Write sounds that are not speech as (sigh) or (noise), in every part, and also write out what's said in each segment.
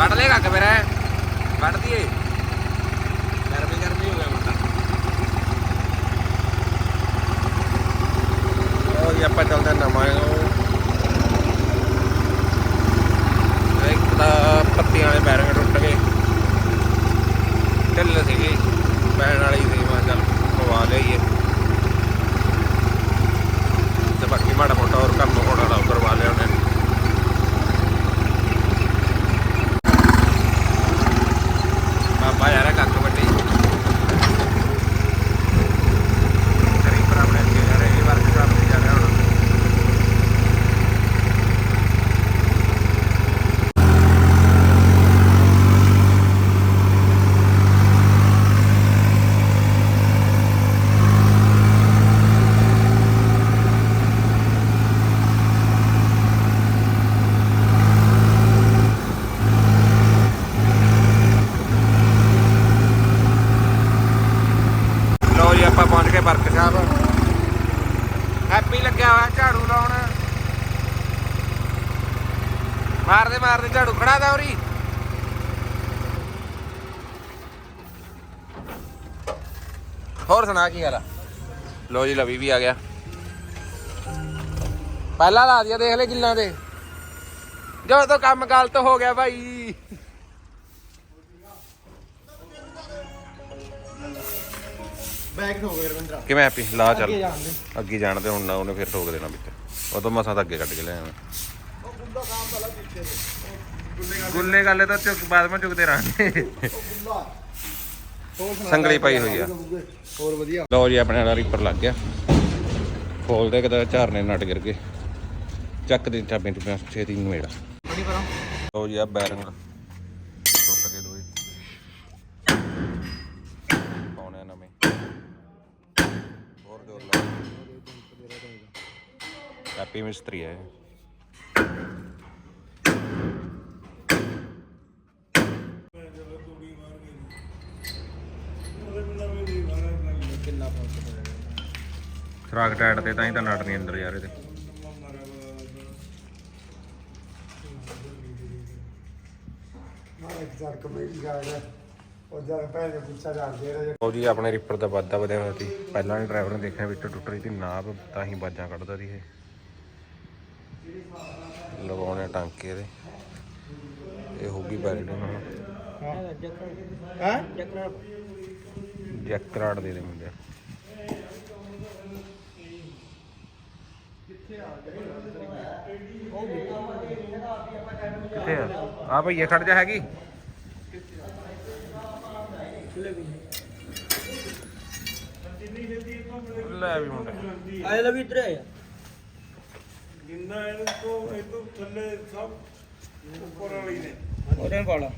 ਵੱਢ ਲੇਗਾ ਕਿ ਮੇਰਾ ਵੱਢ ਦੀਏ ਗਰਮੀ ਗਰਮੀ ਹੋ ਗਿਆ ਮੁੰਡਾ ਉਹ ਜੀ, ਆਪਾਂ ਚੱਲਦੇ ਨਵਾਂ ਇੱਕ ਤਾਂ ਪੱਤੀਆਂ ਵਾਲੇ ਬੈਰਿੰਗ ਟੁੱਟ ਗਏ। ਢਿੱਲ ਸੀਗੀ। ਪੈਣ ਵਾਲੀ ਸੀ, ਮੈਂ ਚੱਲ ਪਵਾ ਲਈਏ। ਤੇ ਬਾਕੀ ਮਾੜਾ ਮੋਟਾ ਹੋਰ ਕੰਮ ਹੋਣਾ ਦਾ ਕਰਵਾ ਲਿਆ ਉਹਨੇ ਬਾਬਾ ਯਾਰ ਕੱਕ ਵੱਡੀ ਕਰੀ ਪਰ ਆਪਣੇ ਅੱਗੇ ਯਾਰ ਇਹ ਵਰਕ ਕੰਮ ਤੇ ਜਾ ਰਿਹਾ ਹੁਣ ਲੋ ਜੀ ਆਪਾਂ ਪਹੁੰਚ ਗਏ ਬਰਕ ਸਾਹਿਬ ਹੈਪੀ ਲੱਗਿਆ ਹੋਇਆ ਝਾੜੂ ਲਾਉਣ ਮਾਰਦੇ ਝਾੜੂ ਖੜਾ ਦਾ ਉਰੀ। ਹੋਰ ਸੁਣਾ ਕੀ ਹਾਲ ਆ? ਲੋ ਜੀ ਲਵੀ ਵੀ ਆ ਗਿਆ। ਪਹਿਲਾਂ ਲਾ ਦਿਆ ਦੇਖ ਲੈ ਕਿੱਲਾਂ ਦੇ। ਜੋ ਤੋਂ ਕੰਮ ਗਲਤ ਹੋ ਗਿਆ ਭਾਈ। ਬੈਗ ਠੋਕ ਰਵਿੰਦਰਾ। ਕਿਵੇਂ ਹੈਪੀ? ਲਾ ਚੱਲ। ਅੱਗੇ ਜਾਣ ਦੇ ਤੇ ਹੁਣ ਨਾ ਉਹਨੇ ਫਿਰ ਠੋਕ ਦੇਣਾ ਵਿੱਚ। ਉਹ ਤੋਂ ਮਸਾਂ ਤਾਂ ਅੱਗੇ ਕੱਢ ਕੇ ਲੈ ਆਵਾਂ। ਉਹ ਗੁੰਡਾ ਕੰਮ ਪਹਿਲਾਂ ਪਿੱਛੇ ਦੇ। ਗੁੱਲੇ ਗੱਲੇ ਤਾਂ ਚੁੱਕ ਬਾਅਦ ਵਿੱਚ ਚੁੱਕਦੇ ਰਹਾਂਗੇ। ਸੰਗਲੀ ਪਾਈ ਹੋਈ ਆ। ਹੋਰ ਵਧੀਆ। ਲਓ ਜੀ ਆਪਣੇ ਨਾਲ ਰੀਪਰ ਲੱਗ ਗਿਆ। ਖੋਲਦੇ ਕਿਤੇ ਝਾਰਨੇ ਨਟ ਗਿਰ ਗਏ। ਚੱਕ ਦੇ ਚਾਬੀਆਂ ਚੁੱਪੀਆਂ ਛੇਤੀ ਨਵੇੜਾ ਬੜੀ ਪਰਾਂ ਲਓ ਜੀ ਆ ਬੈਰਿੰਗ। ਟੁੱਟ ਗਏ ਦੋਏ। ਪਾਉਣੇ ਨਵੇਂ। ਹੋਰ ਜੋਰ ਲਾ ਹੈਪੀ ਮਿਸਤਰੀ ਹੈ ਖਰਾਕ ਟਾਇਟ ਤੇ ਤਾਂ ਹੀ ਤਾਂ ਨਟ ਨਹੀਂ ਅੰਦਰ ਯਾਰ ਇਹਦੇ। ਉਹ ਜਾ ਦੇ ਰਿਹਾ ਉਹ ਜੀ ਆਪਣੇ ਰੀਪਰ ਦਾ ਵਾਧਾ ਵਧਿਆ ਹੋਇਆ ਸੀ। ਪਹਿਲਾਂ ਨੇ ਡਰਾਈਵਰ ਨੇ ਦੇਖਿਆ ਵਿੱਚ ਟੁੱਟ ਰਹੀ ਸੀ ਨਾਪ ਤਾਂ ਹੀ ਬਾਜਾਂ ਕੱਢਦਾ ਸੀ ਇਹ। ਲਗਾਉਣੇ ਟਾਂਕੇ ਇਹ ਹੋਊਗੀ ਬੈਰਿੰਗ ਹੁਣ। ਹਾਂ। ਜੈਕ ਰਾਡ ਦੇ ਦੇ ਮੁੰਡੇ ਕਿੱਥੇ ਆ? ਆ? ਭਈਏ ਖੜ ਜਾ ਹੈਗੀ? ਲੈ ਵੀ। ਮੁੰਡੇ। ਆਏ ਲਵੀ ਇਧਰ ਆਇਆ ਜਿੰਨਾ ਇਹ ਤੋਂ ਇਹ ਤੋਂ ਥੱਲੇ ਸਭ ਉੱਪਰ ਵਾਲੀ ਨੇ। ਉਹਦੇ ਪਿਆ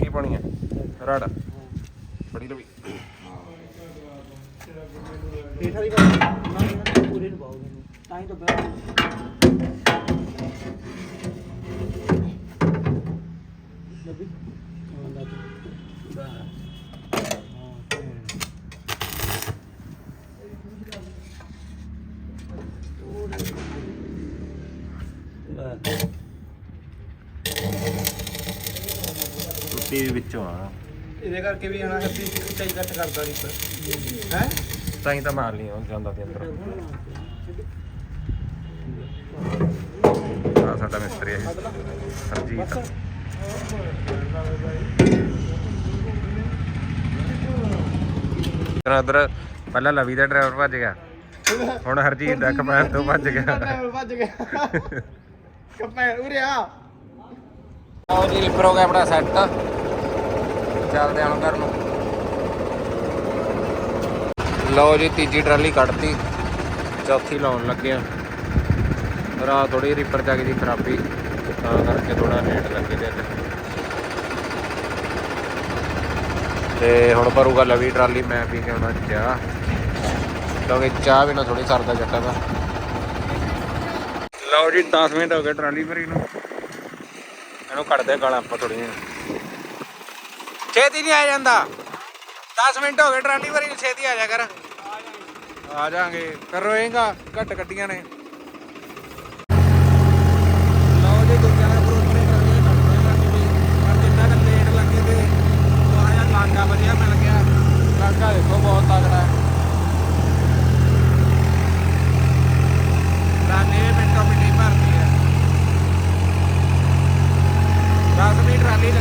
ਕੀ ਬਣੀ ਹੈ? ਰਾੜ। ਬੜੀ ਲਵੀ ਹੇਠਾਂ ਦੀ ਗੱਲ ਨਾ ਇਹਨਾਂ ਪੂਰੇ ਨੂੰ ਪਾਓ ਮੈਨੂੰ। ਤਾਂ ਹੀ ਤਾਂ ਬੈਠ ਲੱਭੀ? ਹਾਂ ਲੱਭੀ ਬਾ ਟੁੱਟੀ ਵਿੱਚੋਂ ਆ। ਇਹਦੇ ਕਰਕੇ ਵੀ ਆਣਾ ਹੈਪੀ ਉੱਚਾਈ ਕੱਟ ਕਰਦਾ ਰੀਪਰ ਹੈ? ਤਾਂ ਹੀ ਤਾਂ ਮਾਰ ਲਈ ਉਹ ਜਾਂਦਾ ਤੇ ਅੰਦਰ। ਆ ਸਾਡਾ ਮਿਸਤਰੀ ਹੈ ਸਰਜੀਤ ਤੇਰਾ ਉਧਰ ਪਹਿਲਾਂ ਲਵੀ ਦਾ ਡਰਾਈਵਰ ਭੱਜ ਗਿਆ। ਹੁਣ ਹਰਜੀਤ ਦਾ ਕਮਾਨ ਤੋਂ ਭੱਜ ਗਿਆ। ਭੱਜ ਗਿਆ। ਕੱਪੈ ਉਰੇ ਆ। ਆਓ ਜੀ ਗਿਆ ਆਪਣਾ ਸੈੱਟ ਚੱਲਦੇ ਹਾਂ ਘਰ ਨੂੰ। ਲਓ ਜੀ, ਤੀਜੀ ਟਰਾਲੀ ਕੱਢਤੀ। ਚੌਥੀ ਲਾਉਣ ਲੱਗਿਆ ਆ। ਰਾਤ ਥੋੜੀ ਜਾ ਕੇ ਦੀ ਖਰਾਬੀ, ਤਾਂ ਕਰਕੇ ਥੋੜਾ ਲੇਟ ਲੱਗੇ ਤੇ ਤੇ ਹੁਣ ਭਰੂਗਾ ਲਵੀ ਟਰਾਲੀ, ਮੈਂ ਪੀ ਕੇ ਆਉਣਾ ਚਾਹ ਕਿਉਂਕਿ ਚਾਹ ਬਿਨਾ ਥੋੜੀ ਸਰਦਾ ਜੱਟਾ ਦਾ। ਲਓ ਜੀ 10 ਮਿੰਟ ਹੋ ਗਏ ਟਰਾਲੀ ਭਰੀ ਨੂੰ। ਇਹਨੂੰ ਕੱਢਦੇ ਗਾਲਾਂ ਆਪਾਂ ਥੋੜੀਆਂ ਛੇਤੀ ਨਹੀਂ ਆ ਜਾਂਦਾ। 10 ਮਿੰਟ ਹੋ ਗਏ ਟਰਾਲੀ ਭਰੀ ਨੂੰ, ਛੇਤੀ ਆ ਜਾ ਕਰ। ਆ ਜਾਾਂਗੇ। ਫਿਰ ਰੋਏਗਾ ਘੱਟ ਕੱਟੀਆਂ ਨੇ ਲਓ ਜੀ ਦੂਜਾ ਨਾ ਪ੍ਰੋਗਰਾਮ ਟਰਾਲੀ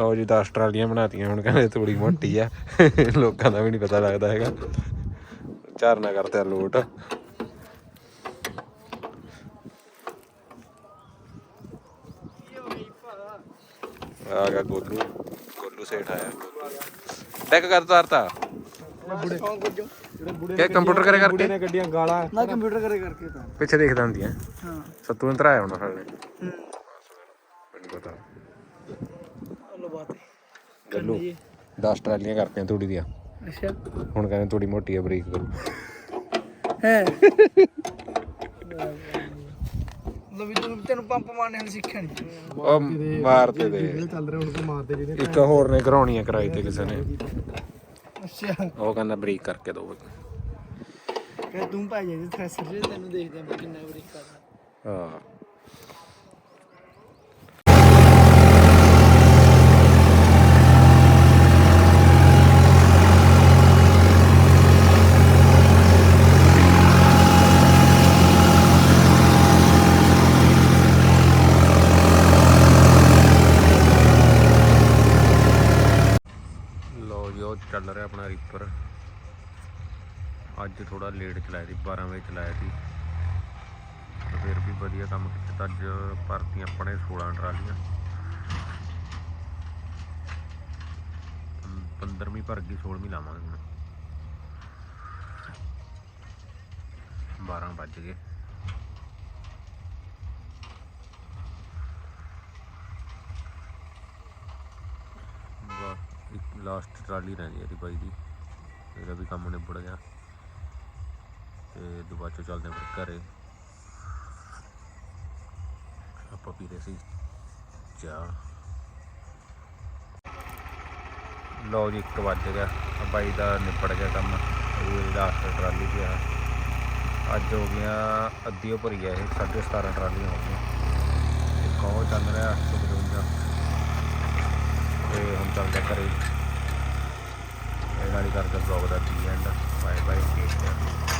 ਲਓ ਜੀ 10 ਟਰਾਲੀਆਂ ਬਣਾਤੀਆਂ ਹੁਣ ਕਹਿੰਦੇ ਥੋੜੀ ਮੋਟੀ ਆ। ਲੋਕਾਂ ਦਾ ਵੀ ਨਹੀਂ ਪਤਾ ਲੱਗਦਾ ਹੈਗਾ। ਝਰਨਾ ਕਰਤੇ ਲੋਟ। ਆ ਗਿਆ ਗੋਲੂ। ਗੋਲੂ ਸੇਠ ਆਇਆ। ਟੈਕ ਕਰ ਤਾਰਤਾ। ਕਿ ਕੰਪਿਊਟਰ ਕਰੇ ਕਰਕੇ? ਨੇ ਗੱਡੀਆਂ ਗਾਲਾਂ। ਨਾ ਕੰਪਿਊਟਰ ਕਰੇ ਕਰਕੇ ਤਾਂ। ਪਿੱਛੇ ਦੇਖਦਾ ਹੁੰਦੀਆਂ। ਹਾਂ। ਸੱਤੂ ਨੇ ਤਰਾਇਆ ਹੋਣਾ ਸਾਡੇ ਹੂੰ ਮੈਨੂੰ ਪਤਾ ਲੋ ਬਾਤ ਗੱਲੂ 10 ਟਰਾਲੀਆਂ ਕਰਤੀਆਂ ਤੂੜੀ ਦੀਆਂ। ਅੱਛਾ। ਹੁਣ ਕਹਿੰਦੇ ਤੂੜੀ ਮੋਟੀ ਆ ਬਰੀਕ ਕਰੋ। ਹੈ। (laughs) ਲੋ ਵੀ ਤੈਨੂੰ ਤੈਨੂੰ ਪੰਪ ਮਾਰਨੇ ਹਲ ਸਿੱਖਿਆ ਨਹੀਂ ਉਹ ਮਾਰਤੇ ਦੇ ਚੱਲ ਰਹੇ ਹੁਣ ਕੋ ਮਾਰਦੇ ਜਿਹਦੇ ਇੱਕ ਹੋਰ ਨੇ ਕਰਾਉਣੀ ਆ ਕਿਰਾਏ ਤੇ ਕਿਸੇ ਨੇ। ਅੱਛਾ। ਉਹ ਕਹਿੰਦਾ ਬਰੀਕ ਕਰਕੇ ਦੋ ਕਿ ਤੂੰ ਭਾਈ ਜੇ ਥ੍ਰੈਸ਼ਰ ਜੇ ਤੈਨੂੰ ਦੇਖਦੇ ਆ ਕਿੰਨਾ ਬਰੀਕ ਕਰਦਾ ਹਾਂ ਲੋ ਜੀ ਉਹ ਚੱਲ ਅੱਜ ਥੋੜਾ ਲੇਟ ਚਲਾਇਆ ਸੀ 12 ਵਜੇ ਚਲਾਇਆ ਸੀ। ਤੇ ਫਿਰ ਵੀ ਵਧੀਆ ਕੰਮ ਕੀਤਾ ਤਾਂ ਅੱਜ ਭਰਤੀਆਂ ਆਪਣੇ 16 ਟਰਾਲੀਆਂ। 15ਵੀਂ ਭਰ ਗਈ 16ਵੀਂ ਲਾਵਾਂਗੇ ਹੁਣ। 12 ਵੱਜ ਗਏ। ਇੱਕ ਲਾਸਟ ਟਰਾਲੀ ਰਹਿੰਦੀ ਹੈ ਦੀ ਬਾਈ ਦੀ। ਇਹਦਾ ਵੀ ਕੰਮ ਨਿਬੜ ਗਿਆ। ਤੇ ਦੁਬਾਰਾ ਚੋਂ ਚੱਲਦੇ ਹਾਂ ਫਿਰ ਘਰੇ। ਆਪਾਂ ਪੀ ਰਹੇ ਸੀ ਚਾਹ। ਲਓ ਜੀ 1 ਵੱਜ ਗਿਆ। ਆ ਬਾਈ ਦਾ ਨਿਪੜ ਗਿਆ ਕੰਮ। ਇਹ ਲਾਸਟ ਟਰਾਲੀ ਪਿਆ। ਅੱਜ ਹੋ ਗਿਆ ਅੱਧੀ ਭਰੀ ਆ ਇਹ 17.5 ਟਰਾਲੀਆਂ ਹੋ ਗਈਆਂ। ਇੱਕ ਉਹ ਚੱਲ ਰਿਹਾ 855 ਤੇ ਹੁਣ ਚੱਲਦੇ ਘਰੇ। ਇਹ ਨਾਲ ਹੀ ਕਰਦੇ blog the the end bye bye take care